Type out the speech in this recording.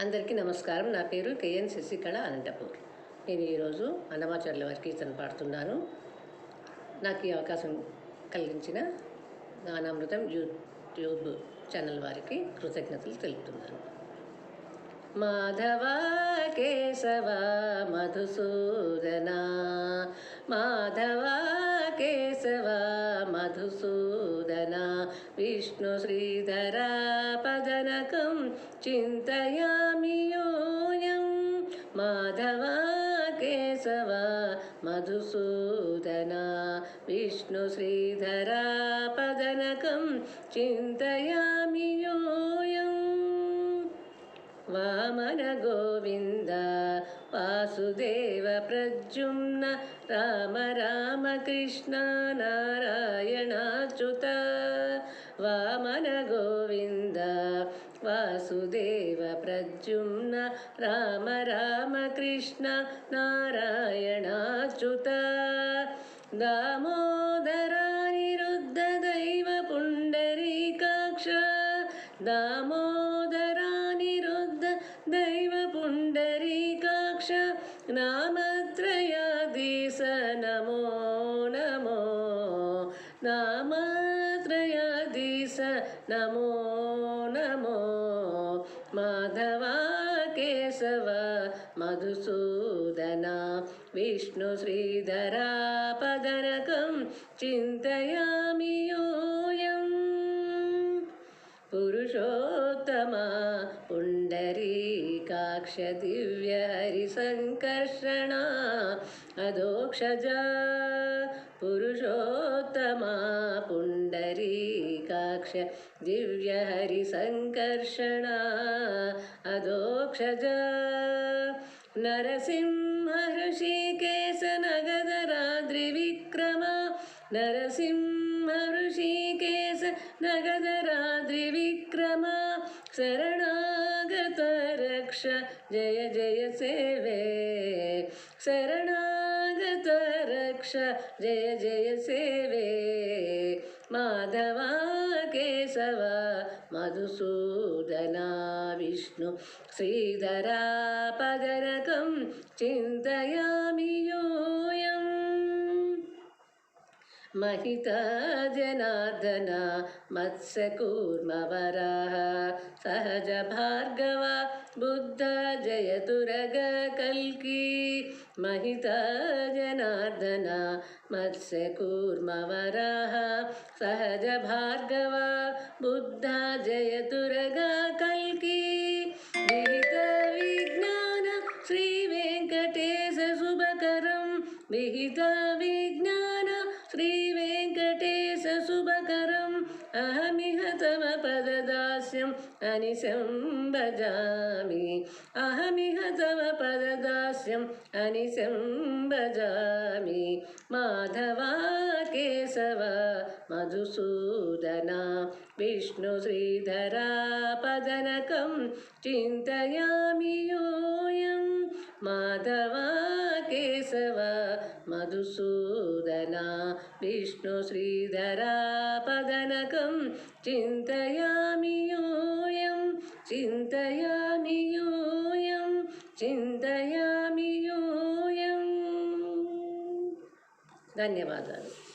అందరికీ నమస్కారం. నా పేరు కేఎన్ శశికళ అనంతపూర్. నేను ఈరోజు అన్నమాచర్ల వారి కీర్తన పాడుతున్నాను. నాకు ఈ అవకాశం కలిగించిన గానామృతం యూట్యూబ్ ఛానల్ వారికి కృతజ్ఞతలు తెలుపుతున్నాను. మాధవ కేశవ మధుసూదన మాధవ కేశవ मधुसूदना विष्णुश्रीधरापगनकं चिन्तयामि योऽयं माधवा केशवा मधुसूदना विष्णुश्रीधरापगनकं चिन्तयामि योऽयं वामनगोविन्दा వాసుదేవ ప్రజుమ్న రామ రామ కృష్ణ నారాయణాచ్యుత వామన గోవింద వాసుదేవ ప్రజుమ్న రామ రామ కృష్ణ నారాయణాచ్యుత దామోదరానిరుద్ధ దైవ పుండరీకాక్ష దామోదరానిరుద్ధ దైవ పుండ नामत्रयादिश नमो नमो। नाम त्रयादिश नमो नमो। माधवाकेशव मधुसूदना विष्णुश्रीधरापदरकं चिन्तयामि योऽयं पुरुषो उत्तमा। पुण्डरी काक्षदिव्यहरिसङ्कर्षणा। अदोक्षजा पुरुषोत्तमा। पुण्डरी काक्षदिव्यहरिसङ्कर्षणा। अदोक्षजा नरसिंहषिकेशनगदराद्रिविक्रमा नरसिंहषिकेशनगदराद्रिविक्रमा शरणागत रक्ष जय जय सेवे। शरणागत रक्ष जय जय सेवे। माधवा केशव। मधुसूदना विष्णु। श्रीधरापगरकं चिन्तयामि यो। महिता जनार्दन मत्स्यकूर्मवराः सहज भार्गव बुद्ध जयतुरग कल्की महिता जनार्दन मत्स्यकूर्मवराः सहज भार्गव बुद्ध जयतुरग कल्की, विहित विज्ञान, श्रीवेङ्कटेश शुभकरम् अहमिह तव पददास्यम् अनिशं भजामि अहमिह तव पददास्यम् अनिशं भजामि माधवा केशव मधुसूदना विष्णुश्रीधरा पदनकं चिन्तयामि योऽयं माधवा केशव మధుసూదనా విష్ణు శ్రీధరా పదనకం చింతయామి యూయం చింతయామి యూయం చింతయామి ధన్యవాదాలు.